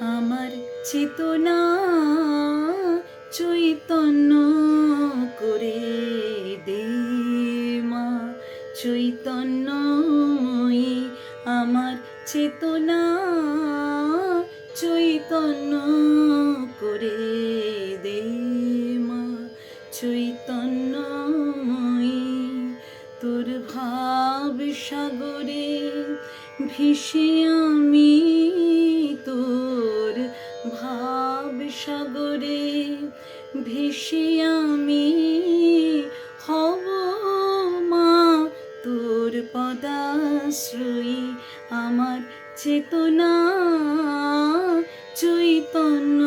আমার চেতনা চৈতন্য করে দে মা। চৈতন্যময়ী আমার চেতনা চৈতন্য করে দে মা। চৈতন্যময়ী তোর ভাব সাগরে ভেসে আমি ভেসে আমি হব মা তোর পদাশ্রয়ী আমার চেতনা চৈতন্য।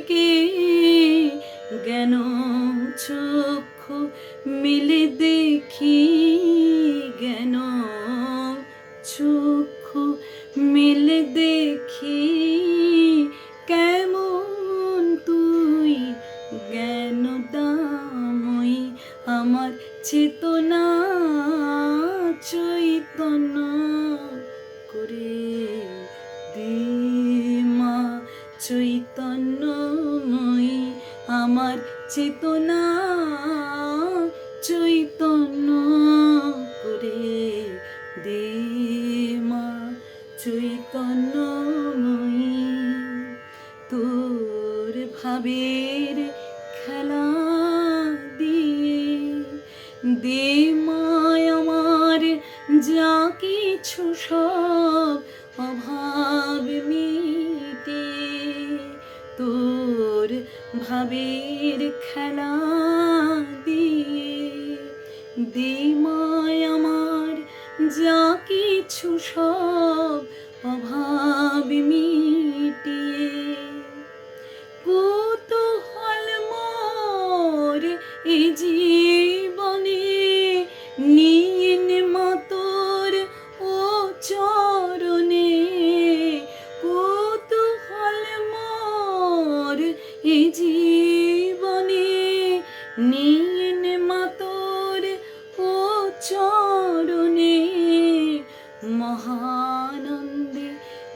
ডেকে জ্ঞান চক্ষু মিলে দেখি জ্ঞান চক্ষু মিলে দেখি কেমন তুই জ্ঞান দামই আমার চেতনা চৈতন্য করে দে মা চৈতন্যময়ী আমার চেতনা চৈতন্য করে দে মা, চৈতন্যময়ী। তোর ভাবের খেলা দিয়ে দে মায় আমার যা কিছু সব অভাব মিটে ভাবের খেলা দিয়ে দিমায় আমার যা কিছু সব অভাব মিটিয়ে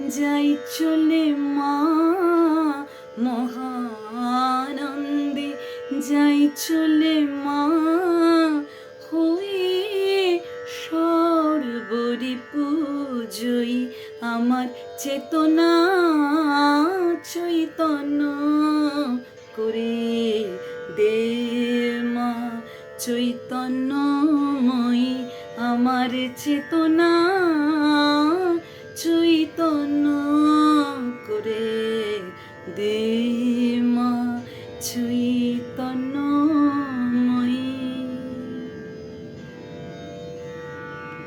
যাই চলে মা, মহানন্দে। যাই চলে মা, হয়ে সর্বরি পুজোই আমার চেতনা, চৈতন্য করে দে মা। চৈতন্যময়ী আমার চেতনা। চৈতন্য